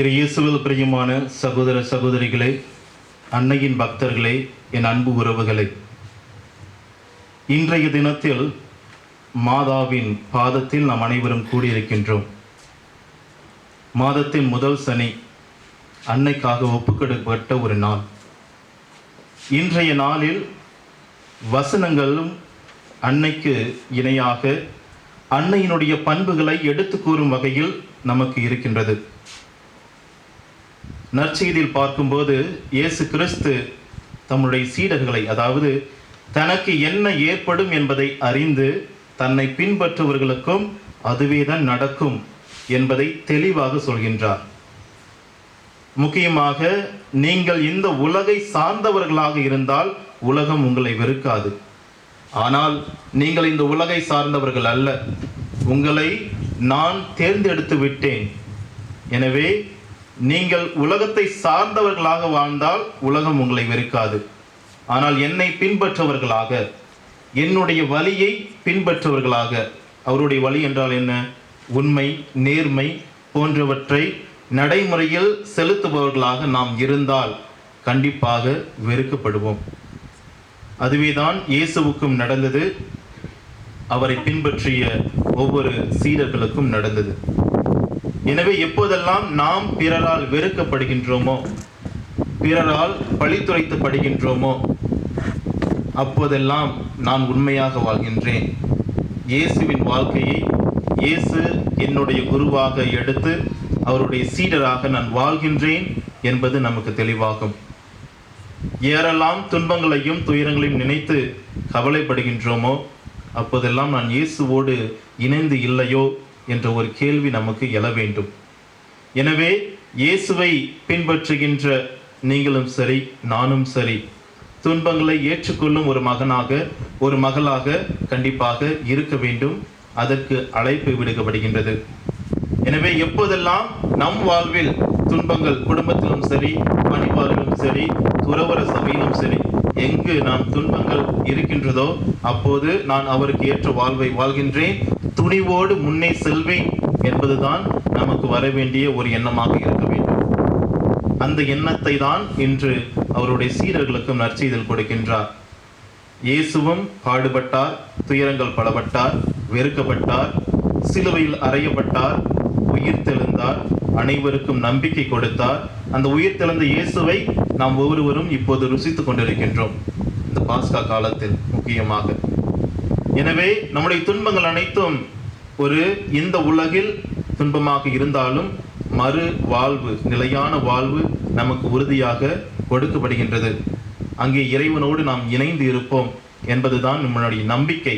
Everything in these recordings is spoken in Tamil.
இரு இயேசுவில் பிரியமான சகோதர சகோதரிகளே அன்னையின் பக்தர்களே என் அன்பு உறவுகளே. இன்றைய தினத்தில் மாதாவின் பாதத்தில் நாம் அனைவரும் கூடியிருக்கின்றோம். மாதத்தின் முதல் சனி அன்னைக்காக ஒப்புக்கொடுக்கப்பட்ட ஒரு நாள். இன்றைய நாளில் வசனங்களும் அன்னைக்கு இணையாக அன்னையினுடைய பண்புகளை எடுத்து கூறும் வகையில் நமக்கு இருக்கின்றது. நற்செய்தியில் பார்க்கும்போது இயேசு கிறிஸ்து தம்முடைய சீடர்களை அதாவது தனக்கு என்ன ஏற்படும் என்பதை அறிந்து தன்னை பின்பற்றுவர்களுக்கும் அதுவேதான் நடக்கும் என்பதை தெளிவாக சொல்கின்றார். முக்கியமாக நீங்கள் இந்த உலகை சார்ந்தவர்களாக இருந்தால் உலகம் உங்களை வெறுக்காது. ஆனால் நீங்கள் இந்த உலகை சார்ந்தவர்கள் அல்ல. உங்களை நான் தேர்ந்தெடுத்து விட்டேன். எனவே நீங்கள் உலகத்தை சார்ந்தவர்களாக வாழ்ந்தால் உலகம் உங்களை வெறுக்காது. ஆனால் என்னை பின்பற்றவர்களாக என்னுடைய வழியை பின்பற்றவர்களாக அவருடைய வழி என்றால் என்ன? உண்மை நேர்மை போன்றவற்றை நடைமுறையில் செலுத்துபவர்களாக நாம் இருந்தால் கண்டிப்பாக வெறுக்கப்படுவோம். அதுவேதான் இயேசுவுக்கும் நடந்தது. அவரை பின்பற்றிய ஒவ்வொரு சீடர்களுக்கும் நடந்தது. எனவே எப்போதெல்லாம் நாம் பிறரால் வெறுக்கப்படுகின்றோமோ பிறரால் பழித்துரைத்துப்படுகின்றோமோ அப்போதெல்லாம் நான் உண்மையாக வாழ்கின்றேன். இயேசுவின் வாழ்க்கையை இயேசு என்னுடைய குருவாக எடுத்து அவருடைய சீடராக நான் வாழ்கின்றேன் என்பது நமக்கு தெளிவாகும். ஏறெல்லாம் துன்பங்களையும் துயரங்களையும் நினைத்து கவலைப்படுகின்றோமோ அப்போதெல்லாம் நான் இயேசுவோடு இணைந்து இல்லையோ என்ற ஒரு கேள்வி நமக்கு எழ வேண்டும். எனவே இயேசுவை பின்பற்றுகின்ற நீங்களும் சரி நானும் சரி துன்பங்களை ஏற்றுக்கொள்ளும் ஒரு மகனாக ஒரு மகளாக கண்டிப்பாக இருக்க வேண்டும். அதற்கு அழைப்பு விடுக்கப்படுகின்றது. எனவே எப்போதெல்லாம் நம் வாழ்வில் துன்பங்கள் குடும்பத்திலும் சரி பணிவாளிலும் சரி துறவர சபையிலும் சரி எங்கு நாம் துன்பங்கள் இருக்கின்றதோ அப்போது நான் அவருக்கு ஏற்ற வாழ்வை வாழ்கின்றேன். துணிவோடு முன்னே செல்வேன் என்பதுதான் நமக்கு வர வேண்டிய ஒரு எண்ணமாக இருக்க வேண்டும். அந்த எண்ணத்தை தான் இன்று அவருடைய சீரர்களுக்கும் நற்செய்தல் கொடுக்கின்றார். இயேசுவும் பாடுபட்டார் துயரங்கள் பலப்பட்டார் வெறுக்கப்பட்டார் சிலுவையில் அறையப்பட்டார் உயிர் தெழுந்தார் அனைவருக்கும் நம்பிக்கை கொடுத்தார். அந்த உயிர் தெழுந்த இயேசுவை நாம் ஒவ்வொருவரும் இப்போது ருசித்துக் கொண்டிருக்கின்றோம். இந்த பாஸ்கா காலத்தில் முக்கியமாக. எனவே நம்முடைய துன்பங்கள் அனைத்தும் ஒரு இந்த உலகில் துன்பமாக இருந்தாலும் மறு வாழ்வு நிலையான வாழ்வு நமக்கு உறுதியாக கொடுக்கப்படுகின்றது. அங்கே இறைவனோடு நாம் இணைந்து இருப்போம் என்பதுதான் நம்மளுடைய நம்பிக்கை.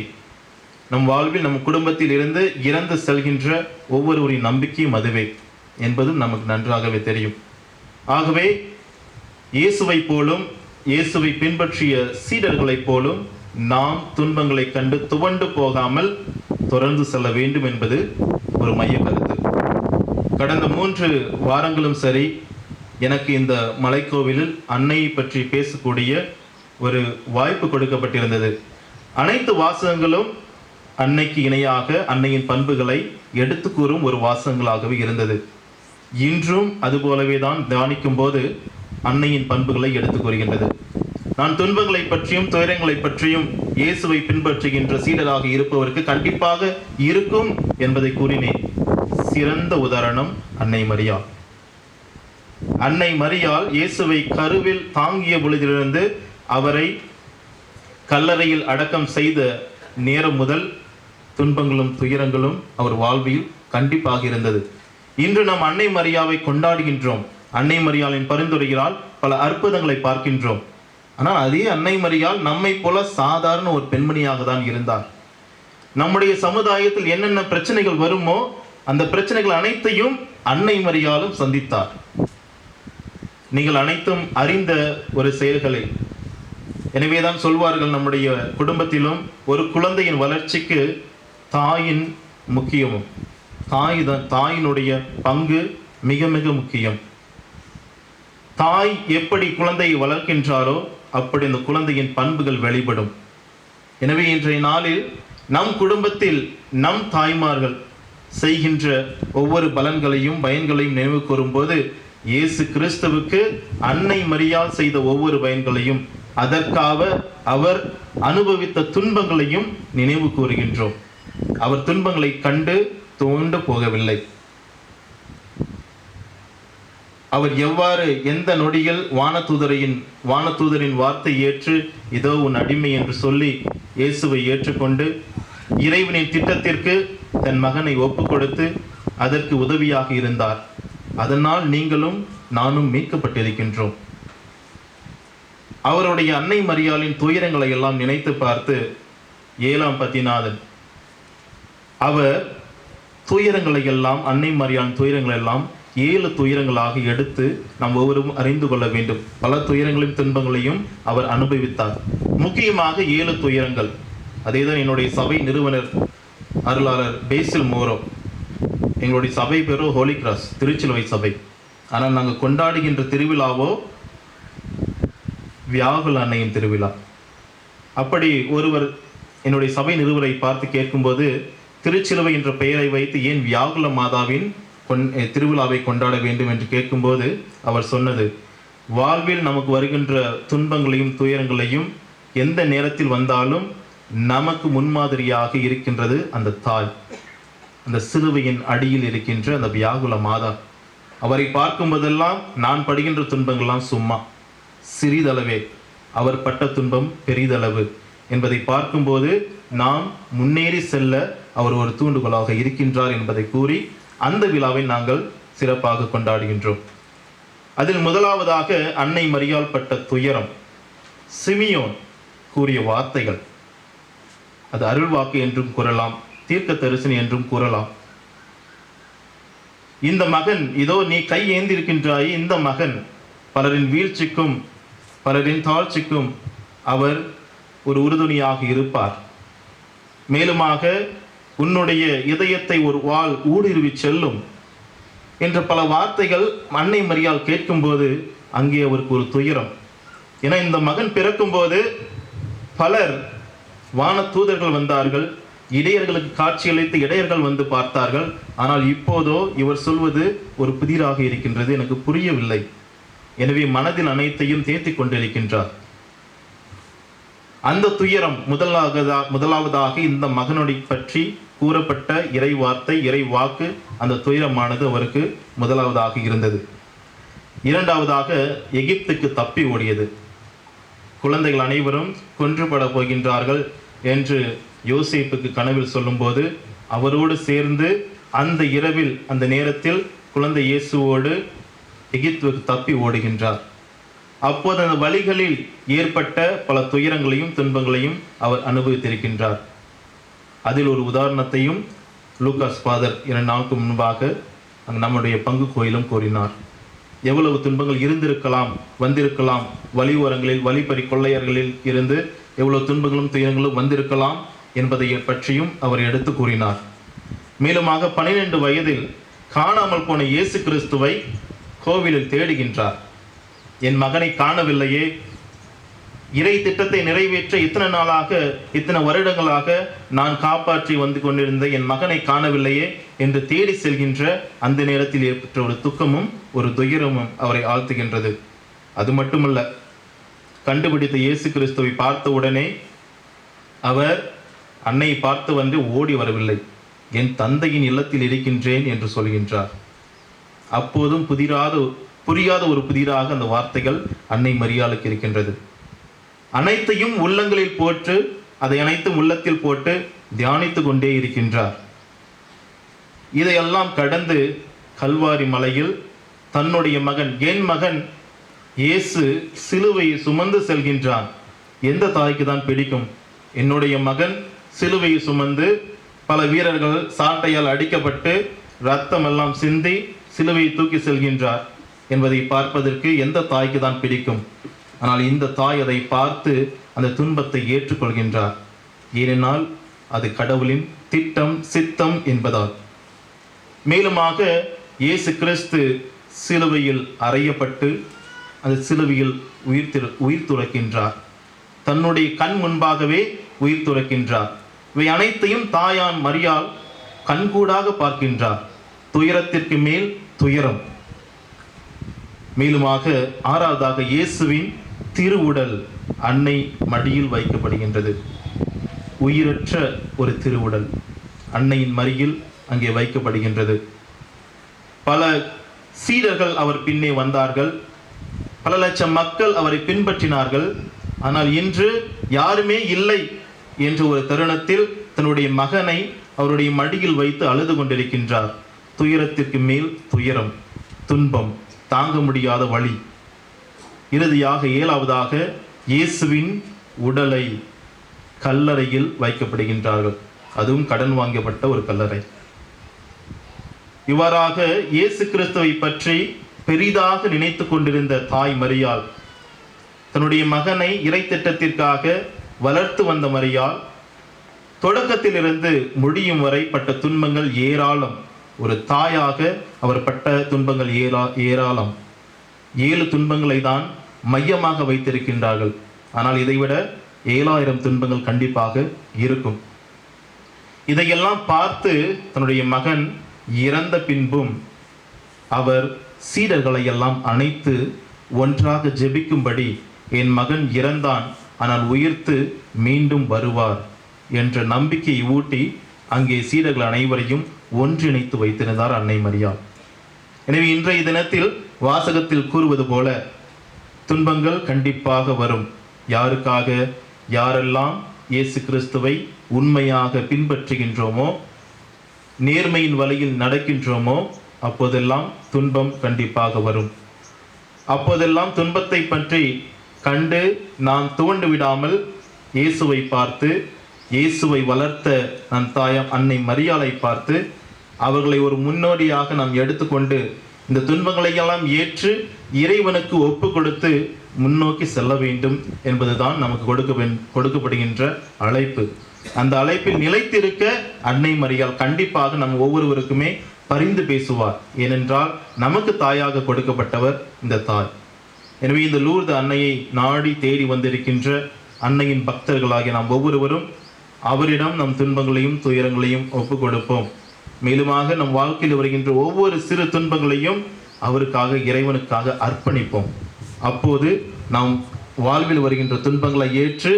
நம் வாழ்வில் நம் குடும்பத்தில் இருந்து இறந்து செல்கின்ற ஒவ்வொருவரின் நம்பிக்கையும் அதுவே என்பதும் நமக்கு நன்றாகவே தெரியும். ஆகவே இயேசுவை போலும் இயேசுவை பின்பற்றிய சீடர்களைப் போலும் நாம் துன்பங்களை கண்டு துவண்டு போகாமல் தொடர்ந்து செல்ல வேண்டும் என்பது ஒரு மைய கருத்து. கடந்த மூன்று வாரங்களும் சரி எனக்கு இந்த மலைக்கோவிலில் அன்னையை பற்றி பேசக்கூடிய ஒரு வாய்ப்பு கொடுக்கப்பட்டிருந்தது. அனைத்து வாசகங்களும் அன்னைக்கு இணையாக அன்னையின் பண்புகளை எடுத்து கூறும் ஒரு வாசகங்களாகவே இருந்தது. இன்றும் அதுபோலவே தான் தியானிக்கும் போது அன்னையின் பண்புகளை எடுத்து கூறுகின்றது. நான் துன்பங்களை பற்றியும் துயரங்களை பற்றியும் இயேசுவை பின்பற்றுகின்ற சீடராக இருப்பவருக்கு கண்டிப்பாக இருக்கும் என்பதை கூறினேன். சிறந்த உதாரணம் அன்னை மரியா. அன்னை மரியால் இயேசுவை கருவில் தாங்கிய பொழுதிலிருந்து அவரை கல்லறையில் அடக்கம் செய்த நேரம் முதல் துன்பங்களும் துயரங்களும் அவர் வாழ்வில் கண்டிப்பாக இருந்தது. இன்று நாம் அன்னை மரியாவை கொண்டாடுகின்றோம். அன்னை மரியாளின் பரிந்துரைகளால் பல அற்புதங்களை பார்க்கின்றோம். ஆனால் அதே அன்னை மரியால் நம்மை போல சாதாரண ஒரு பெண்மணியாக தான் இருந்தார். நம்முடைய சமுதாயத்தில் என்னென்ன பிரச்சனைகள் வருமோ அந்த பிரச்சனைகள் அனைத்தையும் அன்னை மரியாலும் சந்தித்தார். நீங்கள் அனைத்தும் அறிந்த ஒரு செயல்களை எனவேதான் சொல்வார்கள் நம்முடைய குடும்பத்திலும் ஒரு குழந்தையின் வளர்ச்சிக்கு தாயின் முக்கியமும். தாய் தான் தாயினுடைய பங்கு மிக மிக முக்கியம். தாய் எப்படி குழந்தையை வளர்க்கின்றாரோ அப்படி அந்த குழந்தையின் பண்புகள் வெளிப்படும். எனவே இன்றைய நாளில் நம் குடும்பத்தில் நம் தாய்மார்கள் செய்கின்ற ஒவ்வொரு பலன்களையும் பயன்களையும் நினைவு கூறும்போது இயேசு கிறிஸ்துவுக்கு அன்னை மரியால் செய்த ஒவ்வொரு பயன்களையும் அதற்காக அவர் அனுபவித்த துன்பங்களையும் நினைவு கூறுகின்றோம். அவர் துன்பங்களை கண்டு தோண்ட போகவில்லை. அவர் எவ்வாறு எந்த நொடியில் வானதூதரையின் வானதூதரின் வார்த்தை ஏற்று இதோ உன் அடிமை என்று சொல்லி இயேசுவை ஏற்றுக்கொண்டு இறைவனின் திட்டத்திற்கு தன் மகனை ஒப்பு கொடுத்து அதற்கு உதவியாக இருந்தார். அதனால் நீங்களும் நானும் மீட்கப்பட்டிருக்கின்றோம். அவருடைய அன்னை மரியாளின் துயரங்களை எல்லாம் நினைத்து பார்த்து ஏழாம் பத்திநாதன் அவர் துயரங்களை எல்லாம் அன்னை மரியாளின் துயரங்களை எல்லாம் ஏழு துயரங்களாக எடுத்து நாம் ஒவ்வொருவரும் அறிந்து கொள்ள வேண்டும். பல துயரங்களையும் துன்பங்களையும் அவர் அனுபவித்தார். முக்கியமாக ஏழு துயரங்கள். அதேதான் என்னுடைய சபை நிறுவனர் அருளாளர் பேசில் மோரோ. எங்களுடைய சபை பேரோ ஹோலி கிராஸ் திருச்சிலுவை சபை. ஆனால் நாங்கள் கொண்டாடுகின்ற திருவிழாவோ வியாகுல அன்னையின் திருவிழா. அப்படி ஒருவர் என்னுடைய சபை நிறுவரை பார்த்து கேட்கும்போது திருச்சிலுவை என்ற பெயரை வைத்து ஏன் வியாகுல மாதாவின் கொண் திருவிழாவை கொண்டாட வேண்டும் என்று கேட்கும்போது அவர் சொன்னது வாழ்வில் நமக்கு வருகின்ற துன்பங்களையும் துயரங்களையும் எந்த நேரத்தில் வந்தாலும் நமக்கு முன்மாதிரியாக இருக்கின்றது அந்த தாய். அந்த சிலுவையின் அடியில் இருக்கின்ற அந்த வியாகுல மாதா. அவரை பார்க்கும் போதெல்லாம் நான் படுகின்ற துன்பங்கள்லாம் சும்மா. சிறிதளவே. அவர் பட்ட துன்பம் பெரிதளவு. என்பதை பார்க்கும்போது நாம் முன்னேறி செல்ல அவர் ஒரு தூண்டுகோலாக இருக்கின்றார் என்பதை கூறி அந்த விழாவை நாங்கள் சிறப்பாக கொண்டாடுகின்றோம். அதில் முதலாவதாக அன்னை மரியாள் பட்ட துயரம் சிமியோன் கூறிய வார்த்தைகள். அது அருள்வாக்கு என்றும் கூறலாம் தீர்க்க தரிசனம் என்றும் கூறலாம். இந்த மகன் இதோ நீ கை ஏந்திருக்கின்றாய் இந்த மகன் பலரின் வீழ்ச்சிக்கும் பலரின் தாழ்ச்சிக்கும் அவர் ஒரு உறுதுணையாக இருப்பார். மேலுமாக உன்னுடைய இதயத்தை ஒரு வாள் ஊடுருவி செல்லும் என்ற பல வார்த்தைகள் அன்னை மரியால் கேட்கும்போது அங்கே அவருக்கு ஒரு துயரம். ஏன்னா இந்த மகன் பிறக்கும்போது பலர் வான தூதர்கள் வந்தார்கள் இடையர்களுக்கு காட்சியளித்து இடையர்கள் வந்து பார்த்தார்கள். ஆனால் இப்போதோ இவர் சொல்வது ஒரு புதிராக இருக்கின்றது எனக்கு புரியவில்லை. எனவே மனதில் அனைத்தையும் தேத்திக் கொண்டிருக்கின்றார். அந்த துயரம் முதலாகதா முதலாவதாக இந்த மகனுடைய பற்றி கூறப்பட்ட இறை வார்த்தை இறை வாக்கு அந்த துயரமானது அவருக்கு முதலாவதாக இருந்தது. இரண்டாவதாக எகிப்துக்கு தப்பி ஓடியது. குழந்தைகள் அனைவரும் கொன்றுபட போகின்றார்கள் என்று யோசிப்புக்கு கனவில் சொல்லும்போது அவரோடு சேர்ந்து அந்த இரவில் அந்த நேரத்தில் குழந்தை இயேசுவோடு எகிப்துக்கு தப்பி ஓடுகின்றார். அப்போது அந்த வழிகளில் ஏற்பட்ட பல துயரங்களையும் துன்பங்களையும் அவர் அனுபவித்திருக்கின்றார். அதில் ஒரு உதாரணத்தையும் லூகாஸ் ஃபாதர் இரண்டு நாளுக்கு முன்பாக அங்கு நம்முடைய பங்கு கோயிலும் கூறினார். எவ்வளவு துன்பங்கள் இருந்திருக்கலாம் வந்திருக்கலாம் வழி ஓரங்களில் வழிப்பறி கொள்ளையர்களில் இருந்து எவ்வளவு துன்பங்களும் துயரங்களும் வந்திருக்கலாம் என்பதை பற்றியும் அவர் எடுத்து கூறினார். மேலுமாக பனிரெண்டு வயதில் காணாமல் போன இயேசு கிறிஸ்துவை கோவிலில் தேடுகின்றார். என் மகனை காணவில்லையே. இறை திட்டத்தை நிறைவேற்ற இத்தனை நாளாக இத்தனை வருடங்களாக நான் காப்பாற்றி வந்து கொண்டிருந்த என் மகனை காணவில்லையே என்று தேடி செல்கின்ற அந்த நேரத்தில் ஏற்பட்ட ஒரு துக்கமும் ஒரு துயரமும் அவரை ஆழ்த்துகின்றது. அது மட்டுமல்ல கண்டுபிடித்த இயேசு கிறிஸ்துவை பார்த்த உடனே அவர் அன்னையை பார்த்து வந்து ஓடி வரவில்லை. என் தந்தையின் இல்லத்தில் இருக்கின்றேன் என்று சொல்கின்றார். அப்போதும் புதிராத புரியாத ஒரு புதிராக அந்த வார்த்தைகள் அன்னை மரியாளுக்கு இருக்கின்றது. அனைத்தையும் உள்ளங்களில் போட்டு அதை அனைத்தும் உள்ளத்தில் போட்டு தியானித்து கொண்டே இருக்கின்றார். இதையெல்லாம் கடந்து கல்வாரி மலையில் தன்னுடைய மகன் என் மகன் இயேசு சிலுவையை சுமந்து செல்கின்றான். எந்த தாய்க்கு தான் பிடிக்கும்? என்னுடைய மகன் சிலுவையை சுமந்து பல வீரர்கள் சாட்டையால் அடிக்கப்பட்டு ரத்தம் எல்லாம் சிந்தி சிலுவையை தூக்கி செல்கின்றார். என்பதை பார்ப்பதற்கு எந்த தாய்க்கு தான் பிடிக்கும்? ஆனால் இந்த தாய் அதை பார்த்து அந்த துன்பத்தை ஏற்றுக்கொள்கின்றார். ஏனென்றால் அது கடவுளின் திட்டம் சித்தம் என்பதால். மேலுமாக இயேசு கிறிஸ்து சிலுவையில் அறையப்பட்டு அந்த சிலுவையில் உயிர் திரு உயிர் துறக்கின்றார். தன்னுடைய கண் முன்பாகவே உயிர் துறக்கின்றார். இவை அனைத்தையும் தாயான் மரியால் கண்கூடாக பார்க்கின்றார். துயரத்திற்கு மேல் துயரம். மேலுமாக ஆறாவதாக இயேசுவின் திருவுடல் அன்னை மடியில் வைக்கப்படுகின்றது. உயிரற்ற ஒரு திருவுடல் அன்னையின் மறியில் அங்கே வைக்கப்படுகின்றது. பல சீடர்கள் அவர் பின்னே வந்தார்கள். பல லட்சம் மக்கள் அவரை பின்பற்றினார்கள். ஆனால் இன்று யாருமே இல்லை என்ற ஒரு தருணத்தில் தன்னுடைய மகனை அவருடைய மடியில் வைத்து அழுது கொண்டிருக்கின்றார். துயரத்திற்கு மேல் துயரம் துன்பம். தாங்க முடியாத வழி. இறுதியாக ஏழாவதாக இயேசுவின் உடலை கல்லறையில் வைக்கப்படுகின்றார்கள். அதுவும் கடன் வாங்கப்பட்ட ஒரு கல்லறை. இவ்வாறாக இயேசு கிறிஸ்துவை பற்றி பெரிதாக நினைத்து கொண்டிருந்த தாய் மரியாள் தன்னுடைய மகனை இறை திட்டத்திற்காக வளர்த்து வந்த மரியாள் தொடக்கத்திலிருந்து முடியும் வரை பட்ட துன்பங்கள் ஏராளம். ஒரு தாயாக அவர் பட்ட துன்பங்கள் ஏரா ஏராளம். ஏழு துன்பங்களை தான் மையமாக வைத்திருக்கின்றார்கள். ஆனால் இதைவிட ஏழாயிரம் துன்பங்கள் கண்டிப்பாக இருக்கும். இதையெல்லாம் பார்த்து தன்னுடைய மகன் இறந்த பின்பும் அவர் சீடர்களை எல்லாம் அணைத்து ஒன்றாக ஜெபிக்கும்படி என் மகன் இறந்தான் ஆனால் உயிர்த்து மீண்டும் வருவார் என்ற நம்பிக்கையை ஊட்டி அங்கே சீடர்கள் அனைவரையும் ஒன்றிணைத்து வைத்திருந்தார் அன்னை மரியாள் எனவே இன்றைய தினத்தில் வாசகத்தில் கூறுவது போல துன்பங்கள் கண்டிப்பாக வரும். யாருக்காக யாரெல்லாம் இயேசு கிறிஸ்துவை உண்மையாக பின்பற்றுகின்றோமோ நேர்மையின் வழியில் நடக்கின்றோமோ அப்போதெல்லாம் துன்பம் கண்டிப்பாக வரும். அப்போதெல்லாம் துன்பத்தை பற்றி கண்டு நாம் தோண்டு விடாமல் இயேசுவை பார்த்து இயேசுவை வளர்த்த நம் தாயம் அன்னை மரியாளை பார்த்து அவர்களை ஒரு முன்னோடியாக நாம் எடுத்துக்கொண்டு இந்த துன்பங்களையெல்லாம் ஏற்று இறைவனுக்கு ஒப்பு கொடுத்து முன்னோக்கி செல்ல வேண்டும் என்பதுதான் நமக்கு கொடுக்க கொடுக்கப்படுகின்ற அழைப்பு. அந்த அழைப்பில் நிலைத்திருக்க அன்னை மரியால் கண்டிப்பாக நம் ஒவ்வொருவருக்குமே பரிந்து பேசுவார். ஏனென்றால் நமக்கு தாயாக கொடுக்கப்பட்டவர் இந்த தாய். எனவே இந்த லூர்து அன்னையை நாடி தேடி வந்திருக்கின்ற அன்னையின் பக்தர்களாகிய நாம் ஒவ்வொருவரும் அவரிடம் நம் துன்பங்களையும் துயரங்களையும் ஒப்பு கொடுப்போம் மேலுமாக நம் வாழ்க்கையில் வருகின்ற ஒவ்வொரு சிறு துன்பங்களையும் அவருக்காக இறைவனுக்காக அர்ப்பணிப்போம். அப்போது நாம் வாழ்வில் வருகின்ற துன்பங்களை ஏற்று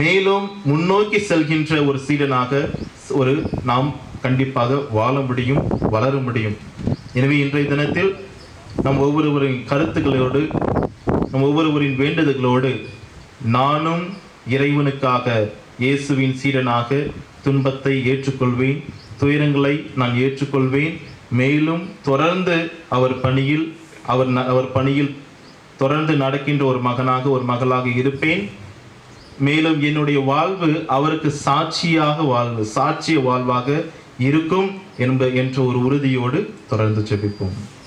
மேலும் முன்னோக்கி செல்கின்ற ஒரு சீடனாக ஒரு நாம் கண்டிப்பாக வாழ முடியும் வளர முடியும். எனவே இன்றைய தினத்தில் நம் ஒவ்வொருவரின் கருத்துக்களோடு நம் ஒவ்வொருவரின் வேண்டுதல்களோடு நானும் இறைவனுக்காக இயேசுவின் சீடனாக துன்பத்தை ஏற்றுக்கொள்வேன். துயரங்களை நான் ஏற்றுக்கொள்வேன். மேலும் தொடர்ந்து அவர் பணியில் அவர் ந- அவர் பணியில் தொடர்ந்து நடக்கின்ற ஒரு மகனாக ஒரு மகளாக இருப்பேன். மேலும் என்னுடைய வாழ்வு அவருக்கு சாட்சியாக வாழ்வு சாட்சிய வாழ்வாக இருக்கும் என்ப என்ற ஒரு உறுதியோடு தொடர்ந்து ஜெபிப்போம்.